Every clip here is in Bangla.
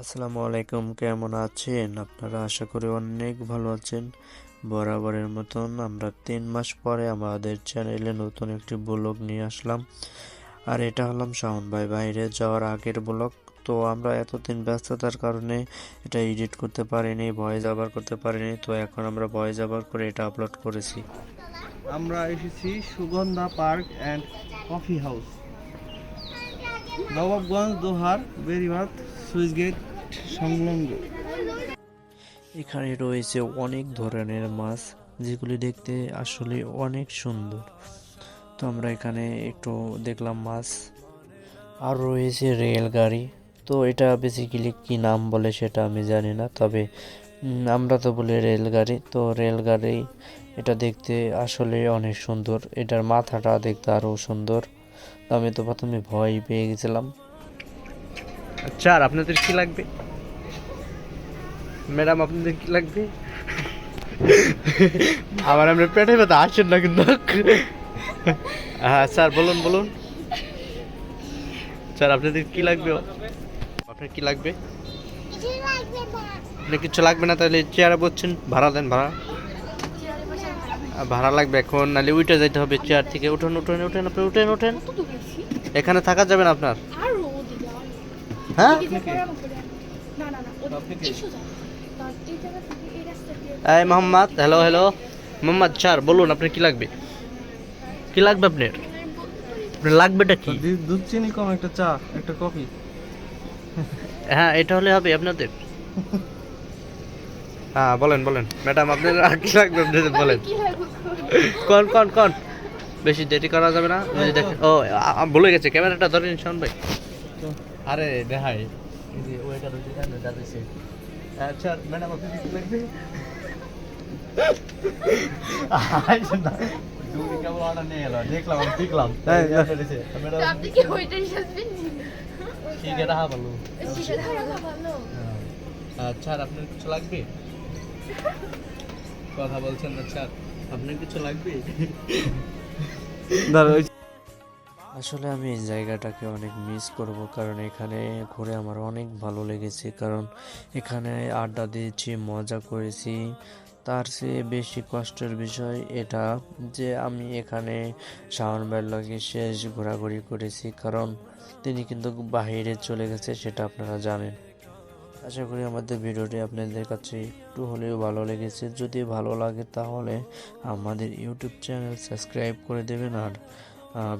আসসালামু আলাইকুম, কেমন আছেন? আপনারা আশা করি অনেক ভালো আছেন। বরাবরের মতন আমরা তিন মাস পরে আমাদের চ্যানেলে নতুন একটি ব্লগ নিয়ে আসলাম। আর এটা হলাম শাওন ভাই। বাইরে যাওয়ার আগের ব্লগ। তো আমরা এতদিন ব্যস্ততার কারণে এটা এডিট করতে পারিনি, ভয়েস আবার করতে পারিনি। তো এখন আমরা ভয়েস আবার করে এটা আপলোড করেছি। আমরা এসেছি Sugandha park and coffee house. Nawabganj, Dohar Beribad switch gate সংলগ্ন। এখানে রয়েছে অনেক ধরনের মাছ যেগুলি দেখতে আসলে অনেক সুন্দর। তো আমরা এখানে একটু দেখলাম মাছ। আর রয়েছে রেলগাড়ি। তো এটা বেসিক্যালি কি নাম বলে সেটা আমি জানি না তবে আমরা তো বলি রেলগাড়ি। তো রেলগাড়ি এটা দেখতে আসলে অনেক সুন্দর। এটার মাথাটা দেখতে আরও সুন্দর। আমি তো প্রথমে ভয় পেয়ে গেছিলাম। আচ্ছা আর আপনাদের কি লাগবে? ম্যাডাম আপনাদের কি লাগবে? আমার আমরা পেটে ব্যথা আসেন না কিন্তু। হ্যাঁ স্যার বলুন বলুন। স্যার আপনাদের কি লাগবে? আপনার কি লাগবে? আপনার কিছু লাগবে না তাহলে চেয়ারে বসছেন ভাড়া দেন ভাড়া। ভাড়া লাগবে এখন নাহলে উঠে যাইতে হবে চেয়ার থেকে। উঠুন উঠুন উঠেন আপনি উঠেন উঠেন। এখানে থাকা যাবে না আপনার। হ্যাঁ? এই Mohammad hello hello Mohammad sir বলুন আপনার কি লাগবে? কি লাগবে আপনার? আপনার লাগবেটা কি? দুধ চিনি কম একটা চা একটা কফি। হ্যাঁ এটা হলে হবে আপনাদের। হ্যাঁ বলেন বলেন। ম্যাডাম আপনার কি লাগবে আপনাদের? বলেন। কি লাগবে? কোন কোন কোন? বেশি দেরি করা যাবে না। দেখেন ও ভুলে গেছে ক্যামেরাটা ধরে নিন শোন ভাই। আরে দেখাই। এই যে ওইটা আচ্ছা ম্যাডাম আপনি কি লাগবে আইসেন না তুমি কেমন অর্ডার নিয়ে এলো দেখলাম আমি দেখলাম আপনি কি ওইটাই সাজবেন? ঠিক আছে হ্যাঁ বলো সেটা ভালো। আচ্ছা আর আপনার কিছু লাগবে? কথা বলছেন না স্যার। আপনার কিছু লাগবে? আসলে আমি এই জায়গাটাকে অনেক মিস করব, কারণ এখানে ঘুরে আমার অনেক ভালো লেগেছে। কারণ এখানে আড্ডা দিয়েছি, মজা করেছি। তার চেয়ে বেশি কষ্টের বিষয় এটা যে আমি এখানে শাওন লগে শেষ ঘোরাঘুরি করেছি, কারণ তিনি কিন্তু বাইরে চলে গেছে, সেটা আপনারা জানেন। আশা করি আমাদের ভিডিওটি আপনাদের কাছে একটু হলেও ভালো লেগেছে। যদি ভালো লাগে তাহলে আমাদের ইউটিউব চ্যানেল সাবস্ক্রাইব করে দেবেন আর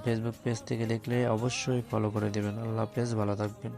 ফেসবুক পেজ থেকে দেখলে অবশ্যই ফলো করে দেবেন। আল্লাহ হাফেজ ভালো থাকবেন।